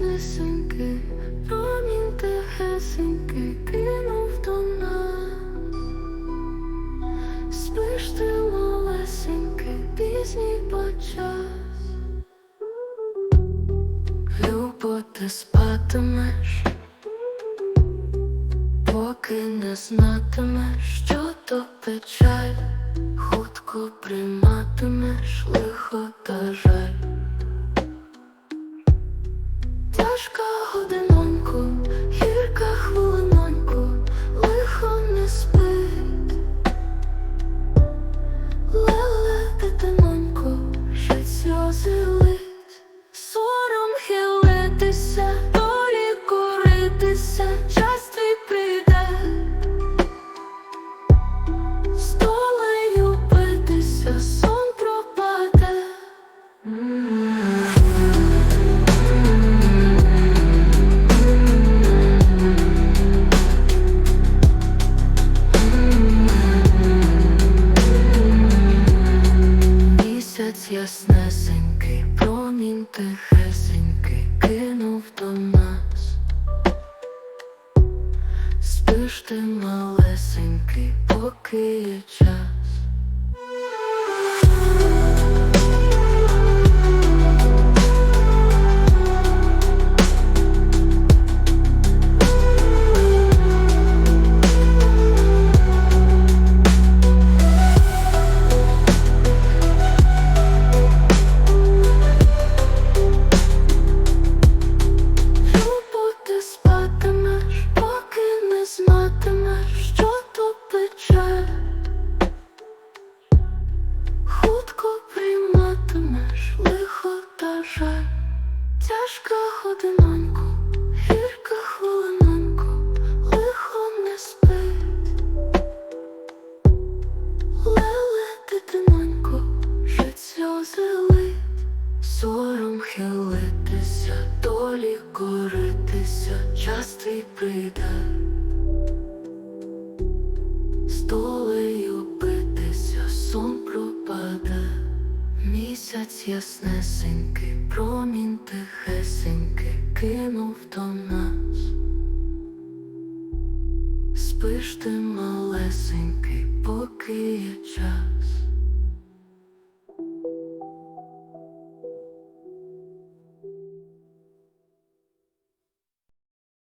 яснесенький, промінь тихесенький кинув до нас. Спиш ти малесенький, пізній почас. Любо ти спатимеш, поки не знатимеш, що то печаль, хутко прийматимеш лихо Тяжка годиноньку, гірка хвилиноньку, яснесенький, промінь тихесенький кинув до нас. Спиш ти малесенький, поки є час. Тяжка гірка хвилиноньку, лихо не спить. Леле, дитинонько, жить сльози лить. Сором хилитися, долі коритися, час твій прийде. З долею битися, сон пропаде. Місяць яснесенький, промінь тихесенький кинув до нас. Спиш ти малесенький, поки час.